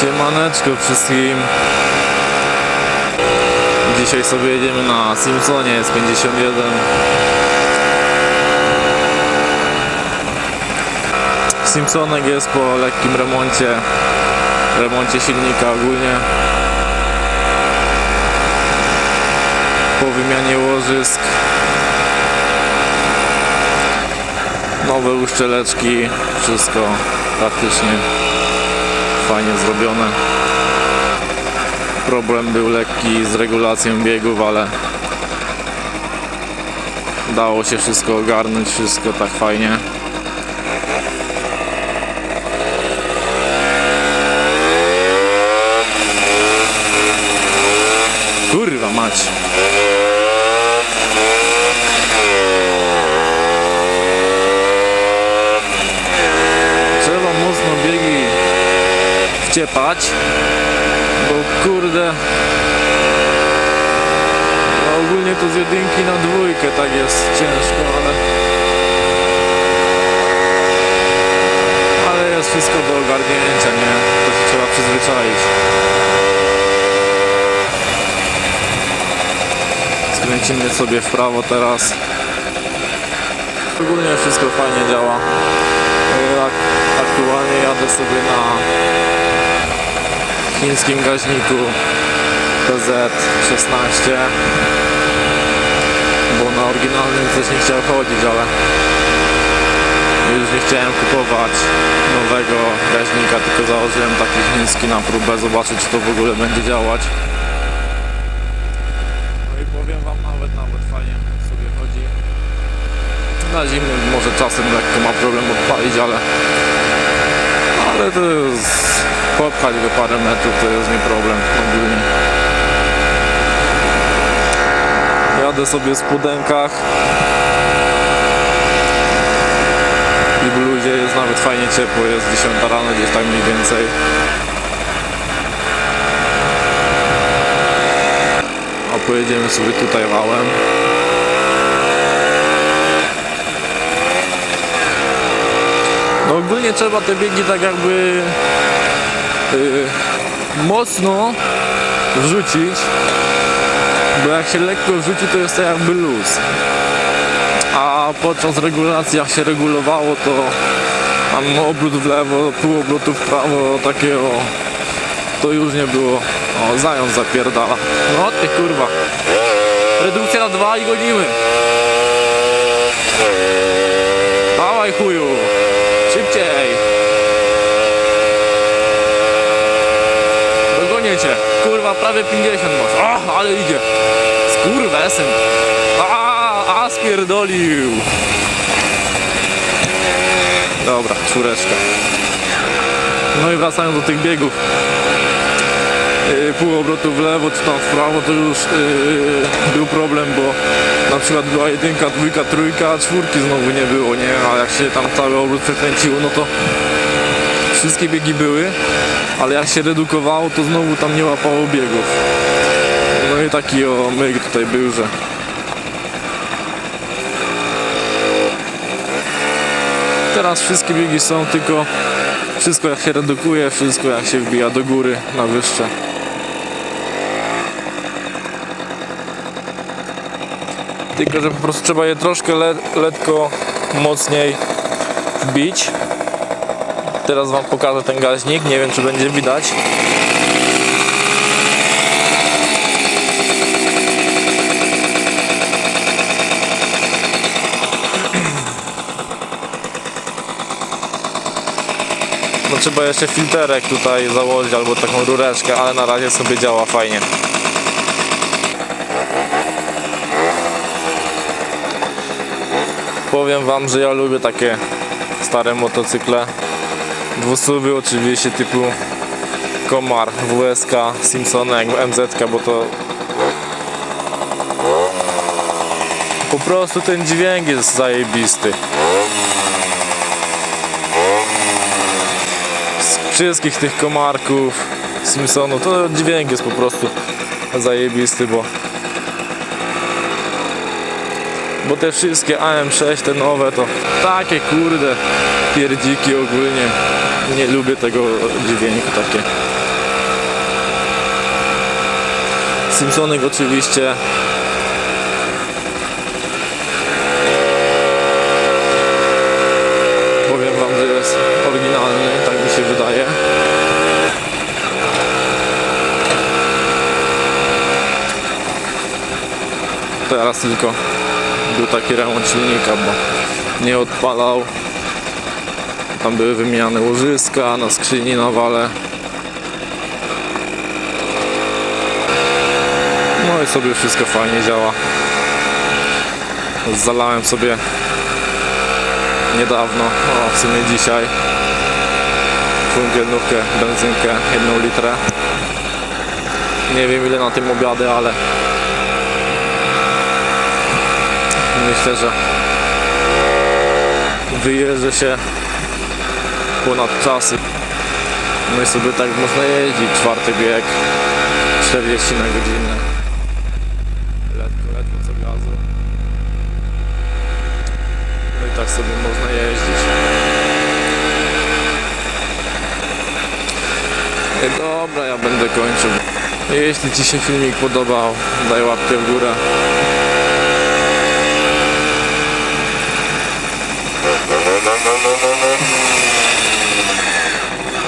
Siemaneczko wszystkim. Dzisiaj sobie jedziemy na Simpsonie z 51. Simpsonek jest po lekkim remoncie, remoncie silnika ogólnie. Po wymianie łożysk. Nowe uszczeleczki, wszystko praktycznie fajnie zrobione. Problem był lekki z regulacją biegów, ale dało się wszystko ogarnąć, wszystko tak fajnie. Kurwa mać. Trzeba mocno biegi wciepać, bo kurde no ogólnie to z jedynki na dwójkę tak jest ciężko, ale ale jest wszystko do ogarnięcia, nie? To się trzeba przyzwyczaić. Skręcimy sobie w prawo teraz. Ogólnie wszystko fajnie działa. Aktualnie jadę sobie na chińskim gaźniku PZ16 bo na oryginalnym coś nie chciał chodzić, ale już nie chciałem kupować nowego gaźnika, tylko założyłem taki chiński na próbę, zobaczyć czy to w ogóle będzie działać. No i powiem wam nawet, nawet fajnie sobie chodzi. Na zimę może czasem lekko ma problem odpalić, ale ale to jest popchać go parę metrów to jest nie problem ogólnie. Jadę sobie w spodenkach i w bluzie jest nawet fajnie ciepło, jest 10 rano gdzieś tak mniej więcej. A pojedziemy sobie tutaj wałem. No ogólnie trzeba te biegi tak jakby mocno wrzucić, bo jak się lekko wrzuci to jest to jakby luz. A podczas regulacji jak się regulowało to tam obrót w lewo, pół obrotu w prawo, takie o to już nie było. O, zając zapierdala. No ty kurwa. Redukcja na dwa i gonimy. Dawaj chuju. Szybciej. Kurwa, prawie 50 masz. O, ale idzie. Skurwesem. A, a spierdolił. Dobra, czwóreczka. No i wracając do tych biegów. Yy, pół obrotu w lewo czy tam w prawo to już yy, był problem, bo na przykład była jedynka, dwójka, trójka, czwórki znowu nie było, nie? A jak się tam cały obrót przekręciło, no to wszystkie biegi były, ale jak się redukowało, to znowu tam nie łapało biegów. No i taki o myk tutaj był, że teraz wszystkie biegi są, tylko wszystko jak się redukuje, wszystko jak się wbija do góry na wyższe. Tylko, że po prostu trzeba je troszkę le lekko mocniej wbić. Teraz Wam pokażę ten gaźnik, nie wiem czy będzie widać. No trzeba jeszcze filterek tutaj założyć albo taką rureczkę, ale na razie sobie działa fajnie. Powiem wam, że ja lubię takie stare motocykle. Dwusuwy oczywiście typu Komar, WSK, Simpsonek, MZ, bo to po prostu ten dźwięk jest zajebisty. Z wszystkich tych komarków, Simpsonów, to dźwięk jest po prostu zajebisty, bo bo te wszystkie AM6, te nowe to takie kurde pierdziki ogólnie. Nie lubię tego dźwięku takie. Simpsonek oczywiście powiem wam, że jest oryginalny, tak mi się wydaje teraz tylko był taki remont silnika, bo nie odpalał. Tam były wymieniane łożyska na skrzyni, na wale. No i sobie wszystko fajnie działa. Zalałem sobie niedawno, o w sumie dzisiaj, funkielnówkę, benzynkę, jedną litrę. Nie wiem ile na tym obiady, ale myślę, że wyjeżdżę się ponad czasy. No i sobie tak można jeździć, czwarty bieg, 40 na godzinę. Ledwo, ledwo co gazu. No i tak sobie można jeździć. E, Dobra, ja będę kończył. Jeśli Ci się filmik podobał, daj łapkę w górę.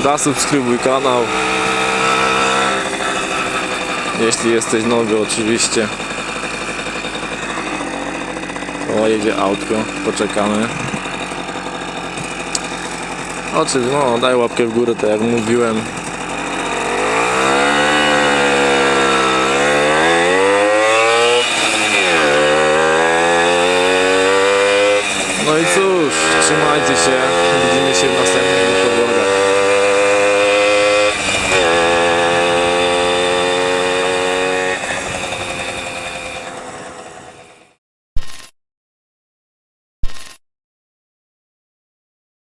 Zasubskrybuj kanał. Jeśli jesteś nowy oczywiście. O, jedzie autko, poczekamy. Oczy, no daj łapkę w górę, tak jak mówiłem. No i cóż, trzymajcie się, widzimy się w następnym.